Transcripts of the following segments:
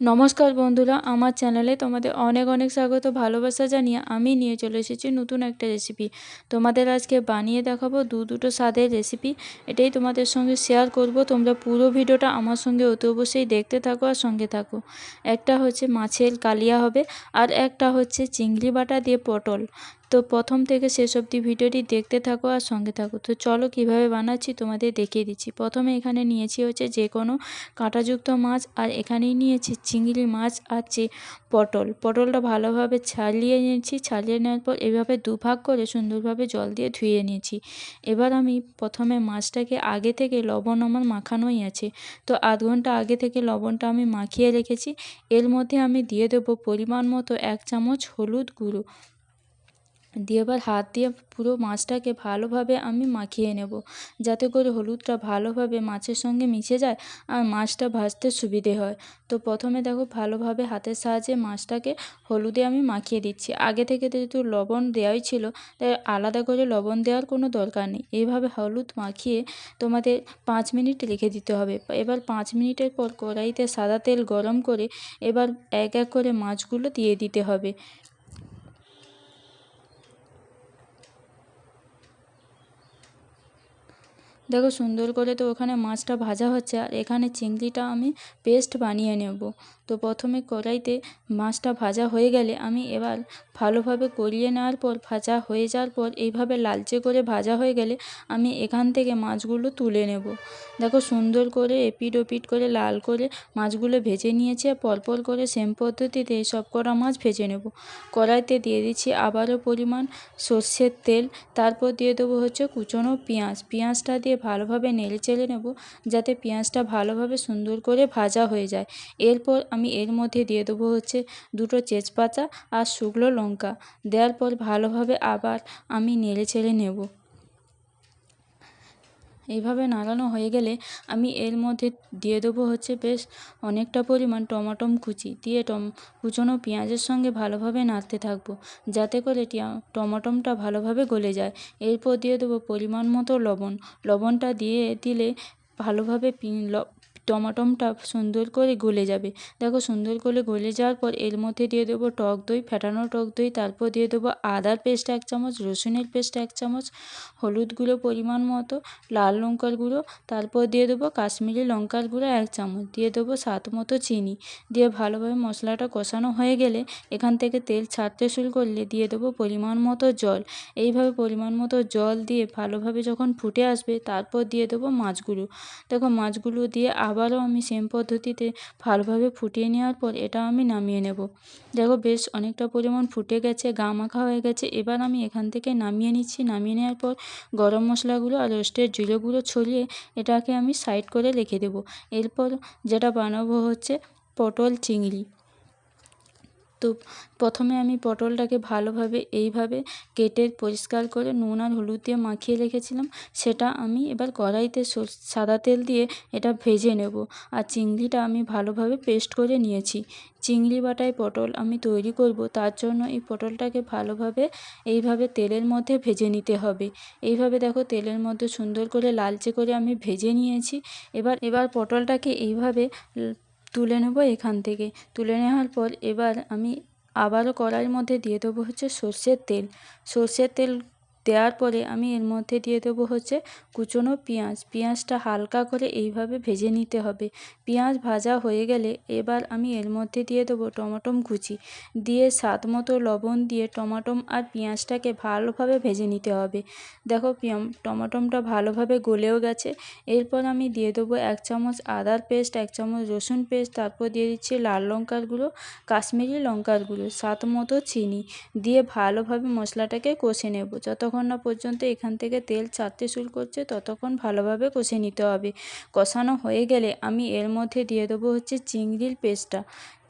নমস্কার বন্ধুরা, আমার চ্যানেলে তোমাদের অনেক অনেক স্বাগত, ভালোবাসা জানিয়ে আমি নিয়ে চলে এসেছি নতুন একটা রেসিপি তোমাদের আজকে বানিয়ে দেখাবো দু দুটো স্বাদের রেসিপি এটাই তোমাদের সঙ্গে শেয়ার করব। তোমরা পুরো ভিডিওটা আমার সঙ্গে অতি অবশ্যই দেখতে থাকো আর সঙ্গে থাকো। একটা হচ্ছে মাছের কালিয়া হবে আর একটা হচ্ছে চিংড়ি বাটা দিয়ে পটল। তো প্রথম থেকে শেষ অবধি ভিডিওটি দেখতে থাকো আর সঙ্গে থাকো। তো চলো কীভাবে বানাচ্ছি তোমাদের দেখিয়ে দিচ্ছি। প্রথমে এখানে নিয়েছি হচ্ছে যে কোনো কাঁটাযুক্ত মাছ আর এখানেই নিয়েছি চিংড়ি মাছ আর চে পটল। পটলটা ভালোভাবে ছাড়িয়ে নিয়েছি। ছাড়িয়ে নেওয়ার পর এভাবে দুভাগ করে সুন্দরভাবে জল দিয়ে ধুয়ে নিয়েছি। এবার আমি প্রথমে মাছটাকে আগে থেকে লবণ আমার মাখানোই আছে। তো আধ ঘণ্টা আগে থেকে লবণটা আমি মাখিয়ে রেখেছি। এর মধ্যে আমি দিয়ে দেবো পরিমাণ মতো এক চামচ হলুদ গুঁড়ো। দিয়ে এবার হাত দিয়ে পুরো মাছটাকে ভালোভাবে আমি মাখিয়ে নেব। যাতে করে হলুদটা ভালোভাবে মাছের সঙ্গে মিশে যায় আর মাছটা ভাজতে সুবিধে হয়। তো প্রথমে দেখো ভালোভাবে হাতের সাহায্যে মাছটাকে হলুদে আমি মাখিয়ে দিচ্ছি। আগে থেকে যেহেতু লবণ দেওয়াই ছিল, তাই আলাদা করে লবণ দেওয়ার কোনো দরকার নেই। এইভাবে হলুদ মাখিয়ে তোমাদের পাঁচ মিনিট রেখে দিতে হবে। এবার পাঁচ মিনিটের পর কড়াইতে সাদা তেল গরম করে এবার এক এক করে মাছগুলো দিয়ে দিতে হবে। দেখো সুন্দর করে তো ওখানে মাছটা ভাজা হচ্ছে আর এখানে চিংড়িটা আমি পেস্ট বানিয়ে নেব। তো প্রথমে কড়াইতে মাছটা ভাজা হয়ে গেলে আমি এবার ভালোভাবে করিয়ে নেওয়ার পর, ভাজা হয়ে যাওয়ার পর, এইভাবে লালচে করে ভাজা হয়ে গেলে আমি এখান থেকে মাছগুলো তুলে নেব। দেখো সুন্দর করে এপিট ওপিট করে লাল করে মাছগুলো ভেজে নিয়েছি পরপর করে সেম পদ্ধতিতে সব কটা মাছ ভেজে নেব। কড়াইতে দিয়ে দিচ্ছি আবারও পরিমাণ সর্ষের তেল, তারপর দিয়ে দেবো হচ্ছে কুচনো পেঁয়াজ। পেঁয়াজটা দিয়ে ভালোভাবে নেড়ে চেড়ে নেব যাতে পেঁয়াজটা ভালোভাবে সুন্দর করে ভাজা হয়ে যায়। এরপর আমি এর মধ্যে দিয়ে দেবো হচ্ছে দুটো তেজপাতা আর শুকনো লঙ্কা। দেওয়ার পর ভালোভাবে আবার আমি নেড়ে চেড়ে নেব। এইভাবে নাড়ানো হয়ে গেলে আমি এর মধ্যে দিয়ে দেবো হচ্ছে বেশ অনেকটা পরিমাণ টমাটম কুচি। দিয়ে টম, কুচনো পেঁয়াজের সঙ্গে ভালোভাবে নাড়তে থাকব যাতে করে টমাটমটা ভালোভাবে গলে যায়। এরপর দিয়ে দেবো পরিমাণ মতো লবণ। লবণটা দিয়ে দিলে ভালোভাবে টমাটমটা সুন্দর করে গলে যাবে। দেখো সুন্দর করে গলে যাওয়ার পর এর মধ্যে দিয়ে দেবো টক দই, ফেটানো টক দই, তারপর দিয়ে দেবো আদার পেস্ট এক চামচ, রসুনের পেস্ট এক চামচ, হলুদ গুঁড়ো পরিমাণ মতো, লাল লঙ্কার গুঁড়ো, তারপর দিয়ে দেবো কাশ্মীরি লঙ্কার গুঁড়ো এক চামচ, দিয়ে দেবো স্বাদ মতো চিনি। দিয়ে ভালোভাবে মশলাটা কষানো হয়ে গেলে এখান থেকে তেল ছাড়তে শুরু করলে দিয়ে দেবো পরিমাণ মতো জল। এইভাবে পরিমাণ মতো জল দিয়ে ভালোভাবে যখন ফুটে আসবে, তারপর দিয়ে দেবো মাছগুলো। দেখো মাছগুলো দিয়ে আবারও আমি সেম পদ্ধতিতে ভালোভাবে ফুটিয়ে নেওয়ার পর এটা আমি নামিয়ে নেব। দেখো বেশ অনেকটা পরিমাণ ফুটে গেছে, গা মাখা হয়ে গেছে। এবার আমি এখান থেকে নামিয়ে নিচ্ছি। নামিয়ে নেওয়ার পর গরম মশলাগুলো আর রোস্টের জিরে গুঁড়ো ছড়িয়ে এটাকে আমি সাইড করে রেখে দেবো। এরপর যেটা বানাবো হচ্ছে পটল চিংড়ি। তো প্রথমে আমি পটলটাকে ভালোভাবে এইভাবে কেটে পরিষ্কার করে নুন আর হলুদ দিয়ে মাখিয়ে রেখেছিলাম। সেটা আমি এবার কড়াইতে সাদা তেল দিয়ে এটা ভেজে নেব। আর চিংড়িটা আমি ভালোভাবে পেস্ট করে নিয়েছি। চিংড়ি বাটায় পটল আমি তৈরি করব, তার জন্য এই পটলটাকে ভালোভাবে এইভাবে তেলের মধ্যে ভেজে নিতে হবে। এইভাবে দেখো তেলের মধ্যে সুন্দর করে লালচে করে আমি ভেজে নিয়েছি। এবার এবার পটলটাকে এইভাবে তুলে নেব এখান থেকে। তুলে নেওয়ার পর এবার আমি আবারও কড়াইয়ের মধ্যে দিয়ে দেবো হচ্ছে সর্ষের তেল। সর্ষের তেল দেওয়ার পরে আমি এর মধ্যে দিয়ে দেবো হচ্ছে কুচনো পেঁয়াজ। পেঁয়াজটা হালকা করে এইভাবে ভেজে নিতে হবে। পেঁয়াজ ভাজা হয়ে গেলে এবার আমি এর মধ্যে দিয়ে দেবো টমাটম কুচি। দিয়ে স্বাদ মতো লবণ দিয়ে টমাটম আর পেঁয়াজটাকে ভালোভাবে ভেজে নিতে হবে। দেখো টমাটমটা ভালোভাবে গলেও গেছে। এরপর আমি দিয়ে দেবো এক চামচ আদার পেস্ট, এক চামচ রসুন পেস্ট, তারপর দিয়ে দিচ্ছি লাল লঙ্কার গুঁড়ো, কাশ্মীরি লঙ্কার গুঁড়ো, স্বাদ মতো চিনি। দিয়ে ভালোভাবে মশলাটাকে কষে নেব। যতক্ষণ যতক্ষণ না পর্যন্ত এখান থেকে তেল ছাড়তে শুরু করছে, ততক্ষণ ভালোভাবে কষে নিতে হবে। কষানো হয়ে গেলে আমি এর মধ্যে দিয়ে দেবো হচ্ছে চিংড়ির পেস্টটা।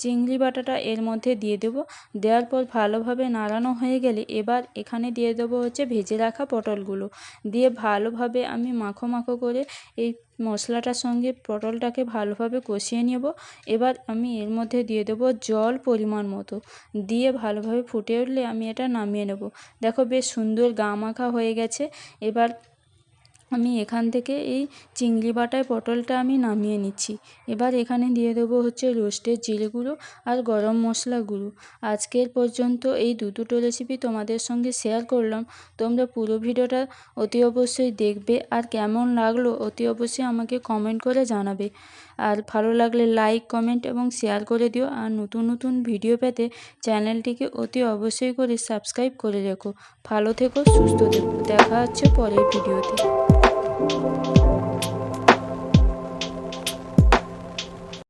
চিংড়ি বাটাটা এর মধ্যে দিয়ে দেবো। দেওয়ার পর ভালোভাবে নাড়ানো হয়ে গেলে এবার এখানে দিয়ে দেবো হচ্ছে ভেজে রাখা পটলগুলো। দিয়ে ভালোভাবে আমি মাখো মাখো করে এই মশলাটার সঙ্গে পটলটাকে ভালোভাবে কষিয়ে নেব। এবার আমি এর মধ্যে দিয়ে দেবো জল পরিমাণ মতো। দিয়ে ভালোভাবে ফুটে উঠলে আমি এটা নামিয়ে নেব। দেখো বেশ সুন্দর গা মাখা হয়ে গেছে। এবার আমি এখান থেকে এই চিংড়ি বাটায় পটলটা আমি নামিয়ে নিচ্ছি। এবার এখানে দিয়ে দেবো হচ্ছে রোস্টের জিরে গুঁড়ো আর গরম মশলা গুঁড়ো। আজকের পর্যন্ত এই দু দুটো রেসিপি তোমাদের সঙ্গে শেয়ার করলাম। তোমরা পুরো ভিডিওটা অতি অবশ্যই দেখবে আর কেমন লাগল অতি অবশ্যই আমাকে কমেন্ট করে জানাবে। আর ভালো লাগলে লাইক কমেন্ট এবং শেয়ার করে দিও। আর নতুন নতুন ভিডিও পেতে চ্যানেলটিকে অতি অবশ্যই করে সাবস্ক্রাইব করে রেখো। ভালো থেকো, সুস্থ থেকো। দেখা হচ্ছে পরের ভিডিওতে thank you